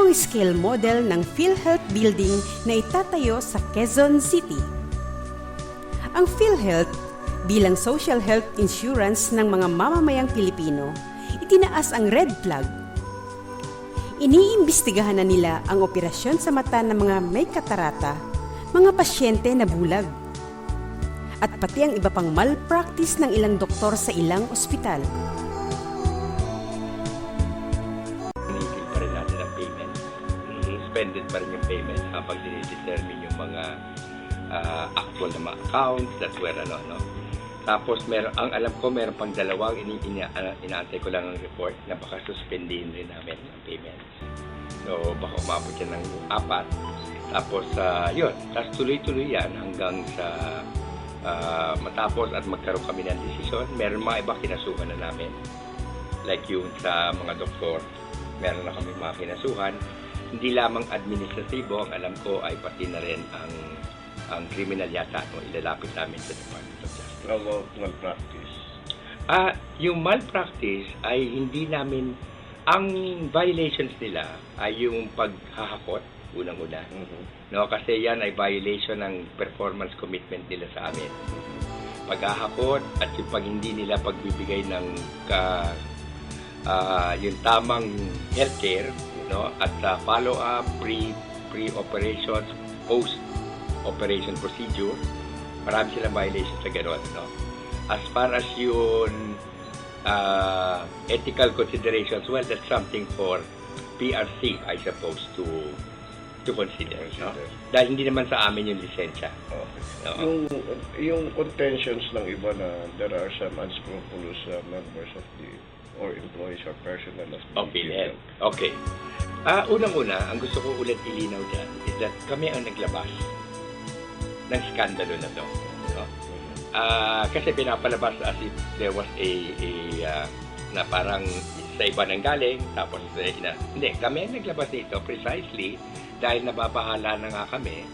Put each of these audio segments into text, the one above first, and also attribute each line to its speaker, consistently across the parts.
Speaker 1: full-scale model ng PhilHealth Building na itatayo sa Quezon City. Ang PhilHealth bilang social health insurance ng mga mamamayang Pilipino, itinaas ang red flag. Iniimbestigahan na nila ang operasyon sa mata ng mga may katarata, mga pasyente na bulag, at pati ang iba pang malpractice ng ilang doktor sa ilang ospital.
Speaker 2: Suspended pa rin yung payment habang dinidetermine yung mga ah, actual na mga accounts that were ano, no? Tapos meron, ang alam ko meron pang dalawang ini, ina, ah, inaantay ko lang ang report na baka suspendin rin namin ang payments. So baka umabot yan ng apat. Tapos ah, yun, tapos tuloy-tuloy yan hanggang sa ah, matapos at magkaroon kami ng desisyon. Meron mga iba kinasuhan na namin like yung sa mga doktor, meron na kami mga kinasuhan. Hindi lamang administratibo, ang alam ko ay pati na rin ang ang criminal yata no, ilalapit namin sa Department of Justice.
Speaker 3: about malpractice.
Speaker 2: Ah, yung malpractice ay hindi namin ang violations nila ay yung paghahakot unang-una.
Speaker 3: Mhm.
Speaker 2: No, kasi yan ay violation ng performance commitment nila sa amin. Paghahakot at yung pag hindi nila pagbibigay ng ka, ah, yung tamang healthcare, no, at ah, follow-up, pre pre-operations, post-operation procedure, marami silang violation sa gano'n, no. As far as yung ah, ethical considerations, well, that's something for PRC, I suppose, to to consider. No? Dahil hindi naman sa amin yung lisensya.
Speaker 3: Okay.
Speaker 2: Oo.
Speaker 3: Yung, yung contentions ng iba na there are some unscrupulous uh, members of the or employees or personnel of the
Speaker 2: Okay, Len. Okay. Ah, unang-una, ang gusto ko ulit ilinaw dyan is that kami ang naglabas ng skandalo na to. No? Ah, kasi pinapalabas as if there was a, a ah, na parang sa iba nang galing, tapos eh, ina, hindi, kami ang naglabas nito precisely dahil nababahala na nga kami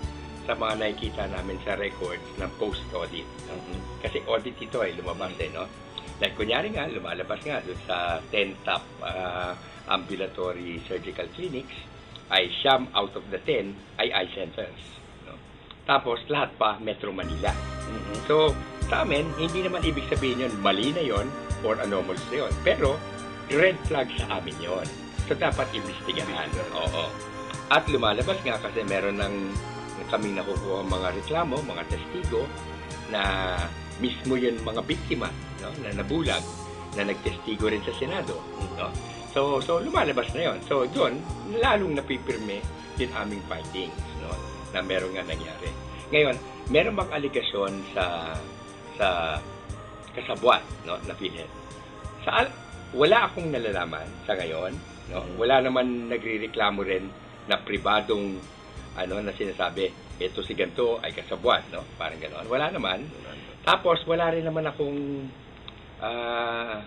Speaker 2: sa mga nakikita namin sa records ng post-audit.
Speaker 3: Mhm.
Speaker 2: Kasi audit ito ay lumabas eh, no? Like, kunyari nga, lumalabas nga doon sa 10 top ah, ambulatory surgical clinics, ay siyam out of the 10 ay eye centers. No? Tapos, lahat pa, Metro Manila.
Speaker 3: Mhm.
Speaker 2: So, sa amin, hindi naman ibig sabihin yun, mali na yon or anomalous na yun. Pero, red flag sa amin yon. So, dapat imbestigahan. Oo. At lumalabas nga kasi meron ng kaming nakukuha mga reklamo, mga testigo, na mismo yun mga biktima no, na nabulag, na nagtestigo rin sa Senado. No? So, so lumalabas na yon. So, doon, lalong napipirme yung aming findings no, na meron nga nangyari. Ngayon, meron bang aligasyon sa sa kasabwat no, na PhilHealth? Sa al- wala akong nalalaman sa ngayon. No? Wala naman nagrereklamo rin na pribadong ano na sinasabi, ito si ganito ay kasabwat, no? Parang gano'n. Wala naman. Tapos, wala rin naman akong, ah,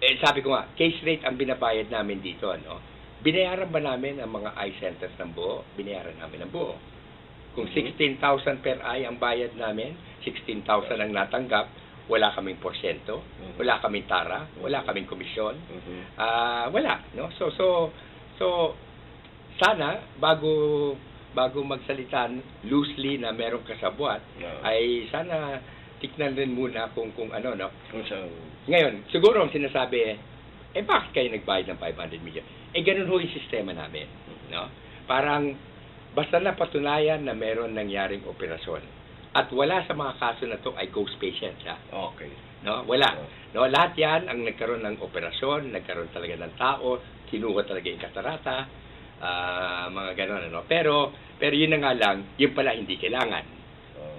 Speaker 2: eh, sabi ko nga, case rate ang binabayad namin dito, no? Binayaran ba namin ang mga eye centers ng buo? Binayaran namin ng buo. Kung 16,000 per eye ang bayad namin, 16,000 ang natanggap, wala kaming porsyento, wala kaming tara, wala kaming komisyon. Ah, wala, no? So so so sana bago bago magsalita loosely na merong kasabwat ay sana tignan rin muna kung kung ano no.
Speaker 3: Kung saan
Speaker 2: Ngayon, siguro ang sinasabi eh bakit kayo nagbayad ng 500 million? Eh ganun ho yung sistema namin, no? Parang basta na patunayan na meron nangyaring operasyon at wala sa mga kaso na to ay ghost patients, ha?
Speaker 3: Okay.
Speaker 2: No, wala. No, lahat 'yan ang nagkaroon ng operasyon, nagkaroon talaga ng tao, kinuha talaga yung katarata, ah, mga gano'n ano. Pero pero yun na nga lang, yun pala hindi kailangan.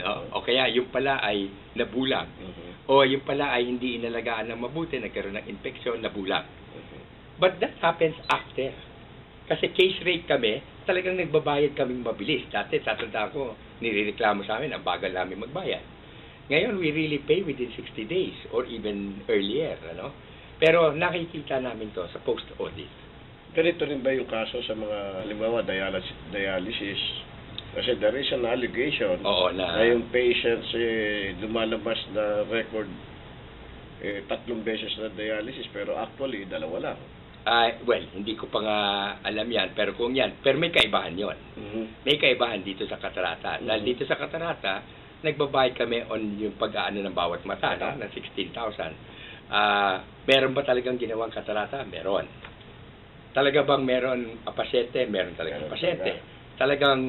Speaker 2: No? O kaya yun pala ay nabulag.
Speaker 3: Mhm.
Speaker 2: O yun pala ay hindi inalagaan ng mabuti, nagkaroon ng infeksyon, nabulag.
Speaker 3: Mhm.
Speaker 2: But that happens after. Kasi case rate kami, talagang nagbabayad kaming mabilis. Dati, tatanda ko, nirereklamo sa amin, ang bagal namin magbayad. Ngayon, we really pay within 60 days or even earlier. ano Pero nakikita namin to sa post-audit.
Speaker 3: Ganito rin ba yung kaso sa mga, halimbawa, dialysis, dialysis? Kasi there is an allegation
Speaker 2: Oo na.
Speaker 3: na yung patients eh, lumalabas na record eh, tatlong beses na dialysis pero actually dalawa lang.
Speaker 2: Ah, well, hindi ko pa nga alam yan, pero kung yan, pero may kaibahan yon.
Speaker 3: Mhm.
Speaker 2: May kaibahan dito sa Katarata. Dahil
Speaker 3: Mhm.
Speaker 2: dito sa Katarata, nagbabayad kami on yung pag-aano ng bawat mata, no? ng 16,000. Ah, meron ba talagang ginawang Katarata? Meron. Talaga bang meron apasete? Meron talagang
Speaker 3: Meron
Speaker 2: apasete. Talagang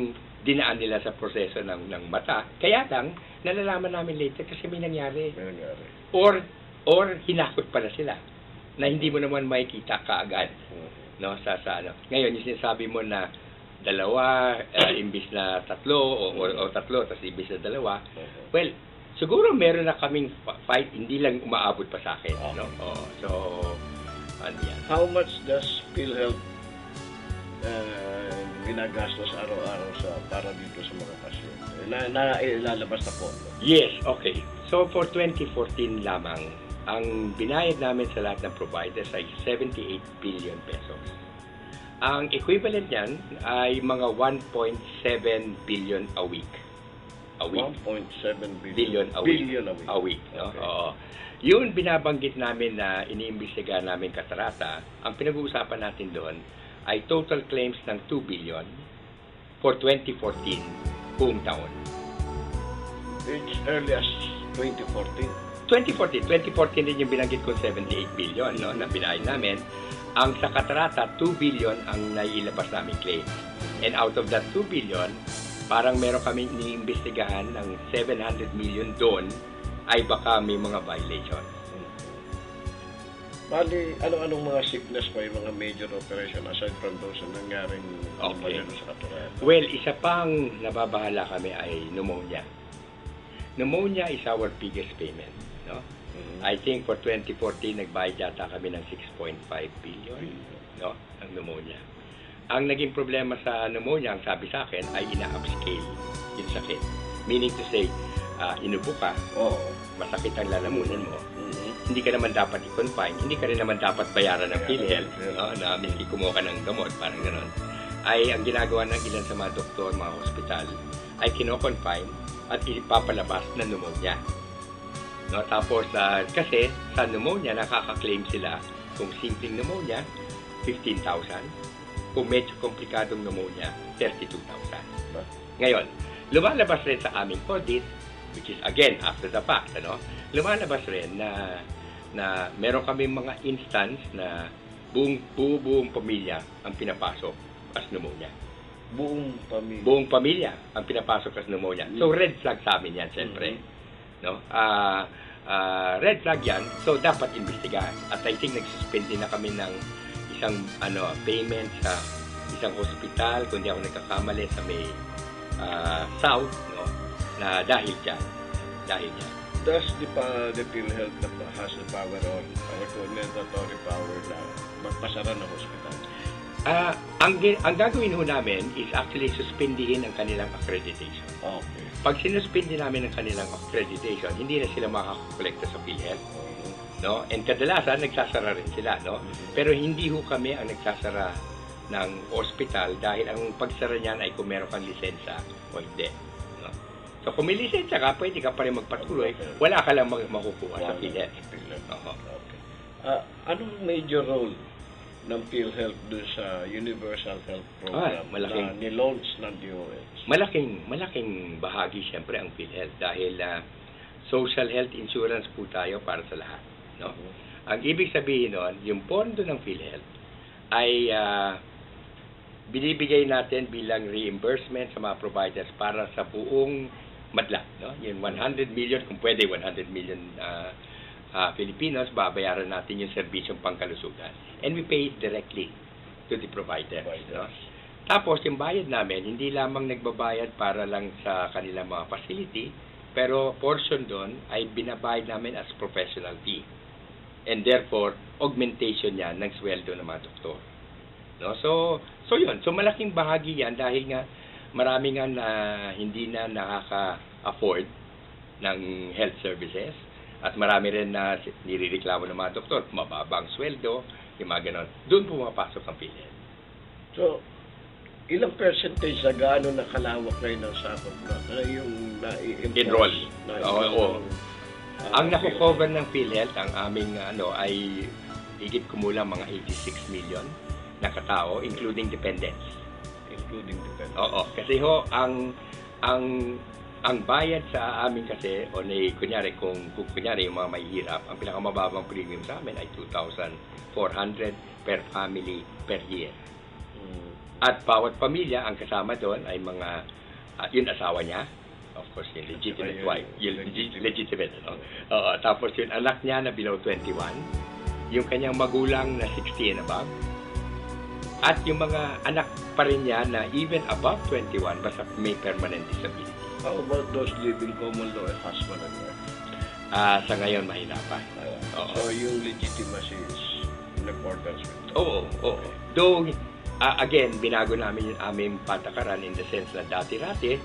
Speaker 2: dinaan nila sa proseso ng, ng mata. Kaya lang, nalalaman namin later kasi may nangyari.
Speaker 3: May nangyari.
Speaker 2: Or, or hinakot pala sila na hindi mo naman makikita kaagad
Speaker 3: Mhm.
Speaker 2: no sa sa ano ngayon yung sinasabi mo na dalawa uh, imbis na tatlo o, o, o tatlo tapos imbis na dalawa
Speaker 3: Mhm.
Speaker 2: well siguro meron na kaming fight hindi lang umaabot pa sa akin no oh, so ano yan
Speaker 3: How much does PhilHealth uh, ginagastos araw-araw sa para dito sa mga pasyente? Na, na ilalabas na pondo.
Speaker 2: yes okay so for 2014 lamang ang binayad namin sa lahat ng providers ay 78 billion pesos ang equivalent niyan ay mga 1.7 billion a week a week
Speaker 3: 1.7 billion.
Speaker 2: billion a week.
Speaker 3: Billion a week.
Speaker 2: A week, no?
Speaker 3: Okay.
Speaker 2: Oo. Yun binabanggit namin na iniimbestigahan namin katarata, ang pinag-uusapan natin doon ay total claims ng 2 billion for 2014 buong taon.
Speaker 3: It's early as 2014.
Speaker 2: 2014, 2014 din yung binanggit ko 78 billion no, na binayad namin. Ang sa katarata, 2 billion ang naiilabas namin claims. And out of that 2 billion, parang meron kami iniimbestigahan ng 700 million doon ay baka may mga violation.
Speaker 3: Bali, ano-anong mga sickness pa yung mga major operation aside from those na nangyaring
Speaker 2: Okay.
Speaker 3: sa katarata?
Speaker 2: Well, isa pang nababahala kami ay pneumonia. Pneumonia is our biggest payment. No?
Speaker 3: Mhm.
Speaker 2: I think for 2014, nagbayad yata kami ng 6.5 billion no, ng pneumonia. Ang naging problema sa pneumonia, ang sabi sa akin, ay ina-upscale yung sakit. Meaning to say, ah, inubo ka,
Speaker 3: Oo.
Speaker 2: masakit ang lalamunan mo. Hindi ka naman dapat i-confine, hindi ka rin naman dapat bayaran ng PhilHealth, no, na miski kumuha ka ng gamot, parang gano'n. Ay, ang ginagawa ng ilan sa mga doktor, mga hospital, ay kino-confine at ipapalabas na pneumonia. No, tapos, ah, kasi sa pneumonia, nakaka-claim sila kung simpleng pneumonia, 15,000. Kung medyo komplikadong pneumonia, 32,000.
Speaker 3: Ba?
Speaker 2: Ngayon, lumalabas rin sa aming audit, which is again after the fact, ano? Lumalabas rin na na meron kami mga instance na buong buo buong pamilya ang pinapasok as pneumonia.
Speaker 3: Buong pamilya.
Speaker 2: Buong pamilya ang pinapasok as pneumonia. So red flag sa amin 'yan, syempre. No? Ah ah, red flag 'yan. So dapat imbestigahan. At I think nagsuspend din na kami ng isang ano payment sa isang hospital kung di ako nagkakamali sa may ah, south no na dahil diyan dahil diyan
Speaker 3: Does the, pa, the PhilHealth na has the power on, or mandatory power na magpasara ng hospital?
Speaker 2: Ah, ang ang gagawin ho namin is actually suspindihin ang kanilang accreditation.
Speaker 3: Okay.
Speaker 2: Pag sinuspindi namin ang kanilang accreditation, hindi na sila makakakolekta sa PhilHealth,
Speaker 3: Oo.
Speaker 2: no? And kadalasan nagsasara rin sila, no? Pero hindi ho kami ang nagsasara ng hospital dahil ang pagsara niyan ay kung meron kang lisensya o hindi. So kung may lisensya ka, pwede ka pa rin magpatuloy. Wala ka lang mag- makukuha sa PhilHealth. Oo.
Speaker 3: Ah, anong major role ng PhilHealth dun sa Universal Health Program
Speaker 2: Ah, malaking-
Speaker 3: na nilaunch ng DOH?
Speaker 2: Malaking malaking bahagi siyempre ang PhilHealth dahil ah, social health insurance po tayo para sa lahat, no? Ang ibig sabihin nun, yung pondo ng PhilHealth ay ah, binibigay natin bilang reimbursement sa mga providers para sa buong madla, no? Yung 100 million, kung pwede 100 million ah, ah, Filipinos, babayaran natin yung serbisyong pangkalusugan. And we pay it directly to the provider, no? Tapos, yung bayad namin, hindi lamang nagbabayad para lang sa kanilang mga facility, pero portion doon ay binabayad namin as professional fee. And therefore, augmentation yan ng sweldo ng mga doktor. No? So, so yun. So, malaking bahagi yan dahil nga marami nga na hindi na nakaka-afford ng health services at marami rin na nirereklamo ng mga doktor, mababang sweldo, yung mga ganon. Doon pumapasok ang PhilHealth.
Speaker 3: So, ilang percentage sa gaano na kalawak kayo ng sakop na, yung na-enroll?
Speaker 2: Enroll.
Speaker 3: Na,
Speaker 2: Oo, oo. Ang nako-cover ng PhilHealth, ang aming ano ay higit kumulang mga 86 million na katao, including dependents.
Speaker 3: Including dependent.
Speaker 2: Oo, kasi ho, ang ang ang bayad sa amin kasi, o ni, kunyari, kung, kung kunyari yung mga mahihirap, ang pinakamababang premium sa amin ay 2,400 per family per year.
Speaker 3: Mm.
Speaker 2: At bawat pamilya, ang kasama doon ay mga, ah, yun asawa niya, of course, yung legitimate wife, yung
Speaker 3: legitimate.
Speaker 2: legitimate, ano? Oo, tapos yung anak niya na below 21, yung kanyang magulang na 60 and above, at yung mga anak pa rin niya na even above 21 basta may permanent disability.
Speaker 3: How about those living common law and husband and wife?
Speaker 2: Ah, sa ngayon mahirapan.
Speaker 3: Ayan.
Speaker 2: Oo.
Speaker 3: So yung legitimacy is in accordance with law.
Speaker 2: Oo, oo. Though, ah, again, binago namin yung aming patakaran in the sense na dati-dati,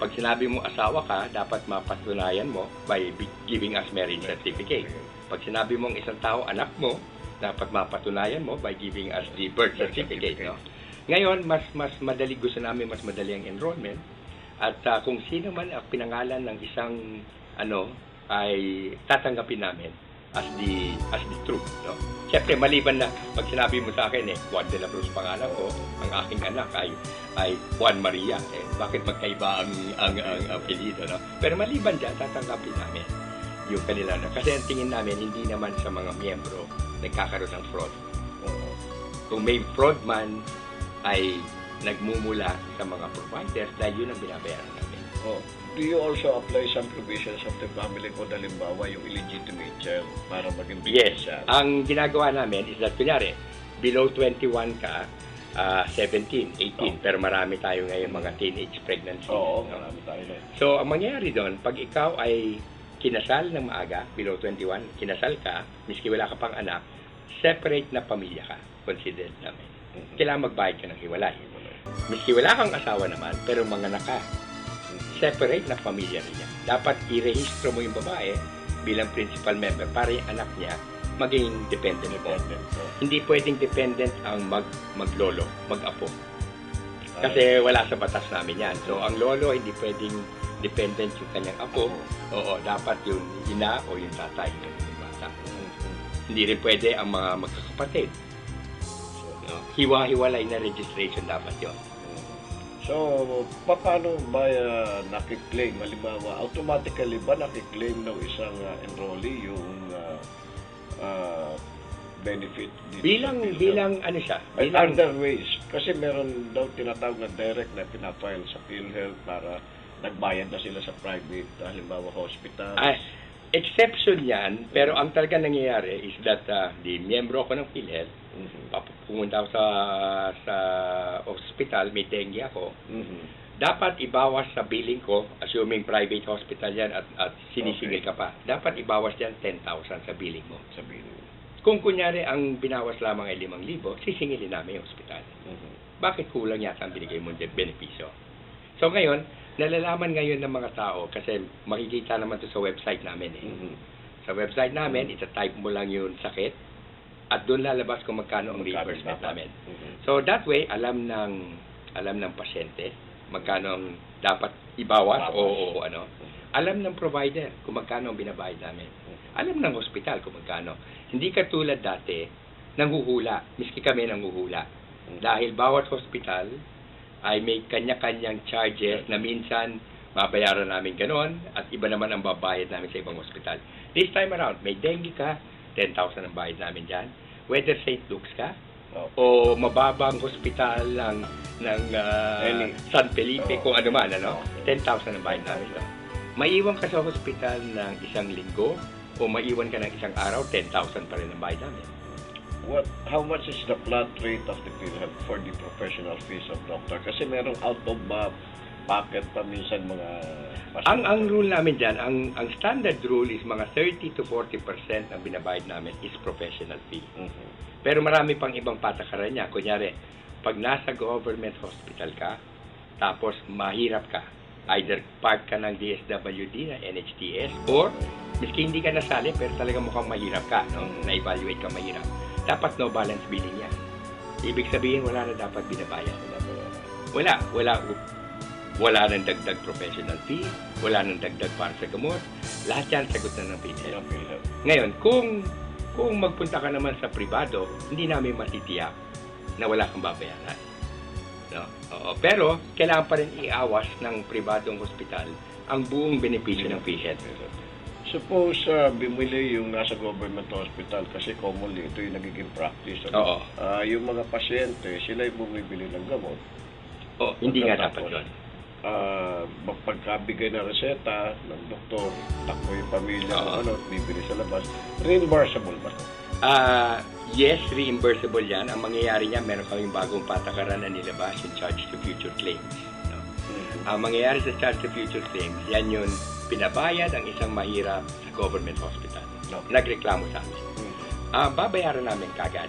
Speaker 2: pag sinabi mo asawa ka, dapat mapatunayan mo by giving us marriage certificate. Pag sinabi mong isang tao, anak mo, dapat mapatunayan mo by giving us the birth certificate. No? Ngayon, mas mas madali gusto namin, mas madali ang enrollment. At ah, kung sino man ang pinangalan ng isang ano ay tatanggapin namin as the as the truth, no? Siyempre, maliban na pag sinabi mo sa akin eh, Juan de la Cruz pangalan ko, ang aking anak ay ay Juan Maria. Eh, bakit magkaiba ang ang, ang apelyido, no? Pero maliban diyan, tatanggapin namin yung kanila na. Kasi ang tingin namin, hindi naman sa mga miyembro nagkakaroon ng fraud.
Speaker 3: Oo.
Speaker 2: Kung may fraud man, ay nagmumula sa mga providers dahil yun ang binabayaran namin.
Speaker 3: Oh. Do you also apply some provisions of the family code, halimbawa yung illegitimate child para maging
Speaker 2: Yes.
Speaker 3: beneficiary?
Speaker 2: Ang ginagawa namin is that, kunyari, below 21 ka, ah, 17, 18, pero marami tayo ngayon mga teenage pregnancy.
Speaker 3: Oo, marami tayo na.
Speaker 2: So, ang mangyayari doon, pag ikaw ay kinasal ng maaga, below 21, kinasal ka, miski wala ka pang anak, separate na pamilya ka, considered namin.
Speaker 3: Mhm.
Speaker 2: Kailangan magbayad ka ng hiwalay. Miski wala kang asawa naman, pero mga naka, separate na pamilya rin yan. Dapat i-rehistro mo yung babae bilang principal member para yung anak niya maging dependent mo. Hindi pwedeng dependent ang mag maglolo, mag-apo. Kasi wala sa batas namin yan. So, ang lolo hindi pwedeng dependent yung kanyang apo. Oo, dapat yung ina o yung tatay ng bata. Hindi rin pwede ang mga magkakapatid. No? Hiwa-hiwalay na registration dapat yon.
Speaker 3: So, paano ba uh, nakiklaim? Halimbawa, automatically ba nakiklaim ng isang uh, enrollee yung uh, uh, benefit? dito
Speaker 2: Bilang bilang ano siya? Bilang
Speaker 3: other ways. Kasi meron daw tinatawag na direct na pinafile sa PhilHealth para nagbayad na sila sa private, halimbawa hospital.
Speaker 2: ah, exception 'yan, pero ang talaga nangyayari is that uh, the miyembro ko ng PhilHealth,
Speaker 3: Mhm.
Speaker 2: pap- pumunta ako sa sa ospital, may dengue ako,
Speaker 3: Mhm.
Speaker 2: dapat ibawas sa billing ko, assuming private hospital yan at, at sinisingil
Speaker 3: Okay.
Speaker 2: ka pa, dapat ibawas yan 10,000 sa billing mo.
Speaker 3: Sabihin.
Speaker 2: Kung kunyari ang binawas lamang ay 5,000, sisingilin namin yung ospital.
Speaker 3: Mhm.
Speaker 2: Bakit kulang yata ang binigay mong benepisyo? So ngayon, nalalaman ngayon ng mga tao kasi makikita naman to sa website namin eh.
Speaker 3: Mhm.
Speaker 2: Sa website namin, ita-type mo lang yung sakit at doon lalabas kung magkano ang
Speaker 3: Magkano
Speaker 2: reimbursement
Speaker 3: dapat?
Speaker 2: namin.
Speaker 3: Mhm.
Speaker 2: So that way, alam ng alam ng pasyente magkano ang dapat ibawas o, o ano. Alam ng provider kung magkano ang binabayad namin. Alam ng hospital kung magkano. Hindi katulad dati, nanghuhula. Miski kami nanghuhula. Dahil bawat hospital ay may kanya-kanyang charges na minsan babayaran namin ganon at iba naman ang babayad namin sa ibang hospital. This time around, may dengue ka, 10,000 ang bayad namin dyan. Whether St. Luke's ka,
Speaker 3: Oh.
Speaker 2: o mababang hospital ng ng
Speaker 3: Any.
Speaker 2: San Felipe
Speaker 3: Oo.
Speaker 2: kung ano man ano
Speaker 3: Oo.
Speaker 2: 10,000 ang bayad namin doon. Maiwan ka sa hospital ng isang linggo o maiwan ka ng isang araw 10,000 pa rin ang bayad namin.
Speaker 3: What, how much is the flat rate of the PhilHealth for the professional fees of doctor? Kasi merong out of uh, pocket pa minsan mga
Speaker 2: Ang ang rule namin diyan, ang ang standard rule is mga 30 to 40% ang binabayad namin is professional fee.
Speaker 3: Mhm.
Speaker 2: Pero marami pang ibang patakaran niya. Kunyari, pag nasa government hospital ka, tapos mahirap ka, either part ka ng DSWD na NHTS, or miski hindi ka nasali, pero talaga mukhang mahirap ka, no? na-evaluate ka mahirap, dapat no balance billing yan. Ibig sabihin, wala na dapat binabayad. Wala, wala, wala nang dagdag professional fee, wala nang dagdag para sa gamot, lahat yan sagot na ng PhilHealth.
Speaker 3: Ng PhilHealth.
Speaker 2: Ngayon, kung Kung magpunta ka naman sa pribado, hindi namin matitiyak na wala kang babayaran. No? Oo. Pero, kailangan pa rin iawas ng pribadong hospital ang buong benepisyo ng PhilHealth.
Speaker 3: Suppose uh, bumili yung nasa government hospital kasi commonly ito yung nagiging practice. ano?
Speaker 2: Oo.
Speaker 3: Ah, yung mga pasyente, sila yung bumibili ng gamot.
Speaker 2: Oh, hindi nga dapat yun.
Speaker 3: ah, pagkabigay ng reseta ng doktor, takbo yung pamilya
Speaker 2: Oo.
Speaker 3: ano, bibili sa labas, reimbursable ba? to?
Speaker 2: Ah, yes, reimbursable yan. Ang mangyayari niya, meron kaming bagong patakaran na nilabas, yung charge to future claims. No? Ang mangyayari sa charge to future claims, yan yun, pinabayad ang isang mahirap sa government hospital.
Speaker 3: No.
Speaker 2: Nagreklamo sa amin.
Speaker 3: Mhm.
Speaker 2: Ah, babayaran namin kagad.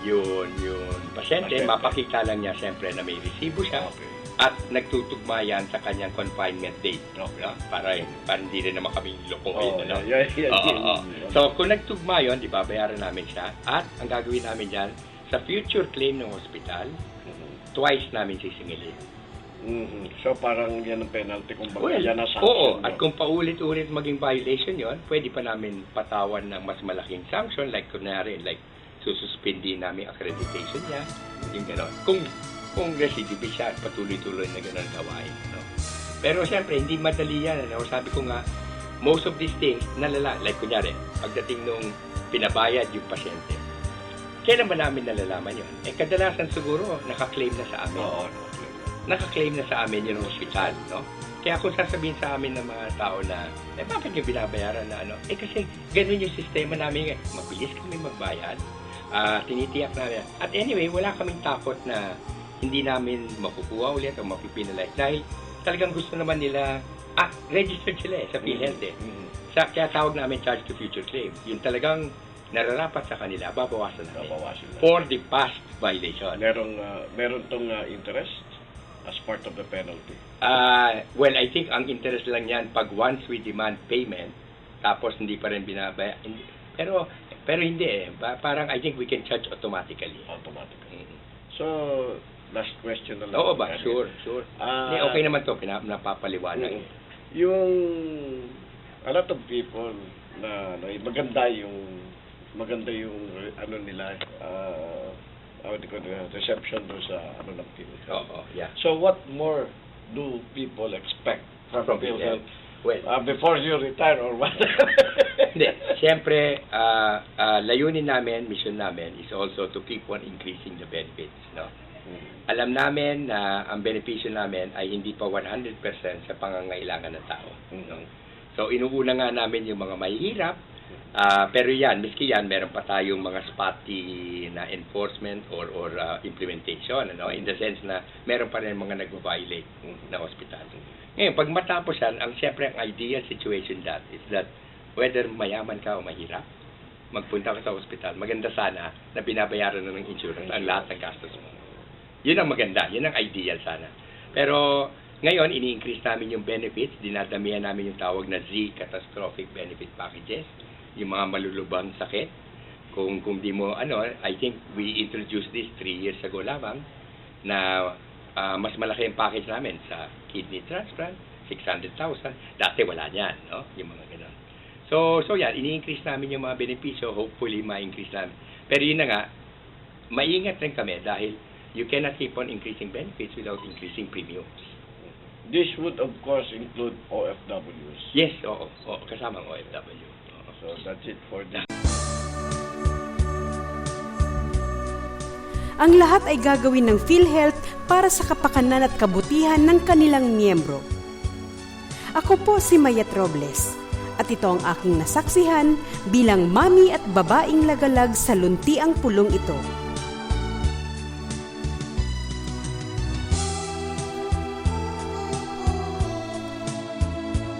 Speaker 2: Yun, yun. Pasyente,
Speaker 3: Pasyente.
Speaker 2: mapakita lang niya siyempre na may resibo siya
Speaker 3: Okay.
Speaker 2: at nagtutugma yan sa kanyang confinement date.
Speaker 3: Okay.
Speaker 2: No? Para, para hindi rin naman kami lokohin.
Speaker 3: Oh,
Speaker 2: ano?
Speaker 3: yeah, yeah, yeah.
Speaker 2: oo. So, kung nagtugma yun, di ba, bayaran namin siya. At ang gagawin namin dyan, sa future claim ng hospital,
Speaker 3: Mhm.
Speaker 2: twice namin sisingilin.
Speaker 3: Mhm. So parang yan ang penalty kung baga
Speaker 2: Well,
Speaker 3: yan ang sanction.
Speaker 2: oo,
Speaker 3: no?
Speaker 2: at kung paulit-ulit maging violation yon, pwede pa namin patawan ng mas malaking sanction, like kunwari, like sususpindi namin accreditation niya, yung gano'n. Kung, kung recidivist siya at patuloy-tuloy na gano'n gawain. No? Pero siyempre, hindi madali yan. Ano? Sabi ko nga, most of these things, nalala, like kunyari, pagdating nung pinabayad yung pasyente, kailan ba namin nalalaman yun? Eh, kadalasan siguro, nakaklaim na sa amin
Speaker 3: Oo, no.
Speaker 2: Nakaklaim na sa amin yung hospital, no? Kaya kung sasabihin sa amin ng mga tao na, eh bakit yung binabayaran na ano? Eh kasi ganun yung sistema namin. eh. Mabilis kami magbayad. Ah, tinitiyak namin. At anyway, wala kaming takot na hindi namin makukuha ulit o mapipinalize. Dahil talagang gusto naman nila, ah, registered sila eh, sa PhilHealth eh.
Speaker 3: Mhm.
Speaker 2: Sa, kaya tawag namin charge to future claim. Yung talagang nararapat sa kanila, babawasan namin.
Speaker 3: Babawasan.
Speaker 2: For the past violation.
Speaker 3: Merong, ah, meron tong ah, interest as part of the penalty.
Speaker 2: Ah, well, I think ang interest lang yan pag once we demand payment, tapos hindi pa rin binabaya. Pero, pero hindi eh. Pa- parang I think we can charge automatically.
Speaker 3: Automatically.
Speaker 2: Mm.
Speaker 3: So, last question na lang.
Speaker 2: Oo ba?
Speaker 3: Karen.
Speaker 2: Sure, sure.
Speaker 3: Ah,
Speaker 2: Hindi, okay naman to, napapaliwanag.
Speaker 3: Mm. Yung a lot of people na, na maganda yung maganda yung ano nila uh, call it, reception do sa ano ng PhilHealth.
Speaker 2: Oo, yeah.
Speaker 3: So what more do people expect from,
Speaker 2: From
Speaker 3: PhilHealth
Speaker 2: Well,
Speaker 3: uh, before you retire or what?
Speaker 2: hindi. Siyempre, ah, ah, layunin namin, mission namin is also to keep on increasing the benefits. No?
Speaker 3: Mm.
Speaker 2: Alam namin na ang benepisyo namin ay hindi pa 100% sa pangangailangan ng tao.
Speaker 3: Mm.
Speaker 2: So, inuuna nga namin yung mga mahihirap. Ah, pero yan, miski yan, meron pa tayong mga spotty na enforcement or or ah, implementation, ano? In the sense na meron pa rin mga nag-violate na hospital. Ngayon, pag matapos yan, ang siyempre ang ideal situation that is that whether mayaman ka o mahirap, magpunta ka sa hospital, maganda sana na binabayaran na ng insurance ang lahat ng gastos mo. Yun ang maganda, yun ang ideal sana. Pero ngayon, ini-increase namin yung benefits, dinadamihan namin yung tawag na Z catastrophic benefit packages, yung mga malulubang sakit. Kung kung di mo ano, I think we introduced this three years ago lamang na ah, mas malaki ang package namin sa kidney transplant, 600,000. Dati wala niyan, no? Yung mga ganun. So, so yan, ini-increase namin yung mga benepisyo, hopefully ma-increase namin. Pero yun na nga, maingat rin kami dahil you cannot keep on increasing benefits without increasing premiums.
Speaker 3: This would of course include OFWs.
Speaker 2: Yes, oo, oo kasama ang OFW.
Speaker 3: So that's it for this.
Speaker 1: Ang lahat ay gagawin ng PhilHealth para sa kapakanan at kabutihan ng kanilang miyembro. Ako po si Mayat Robles at ito ang aking nasaksihan bilang mami at babaing lagalag sa luntiang pulong ito.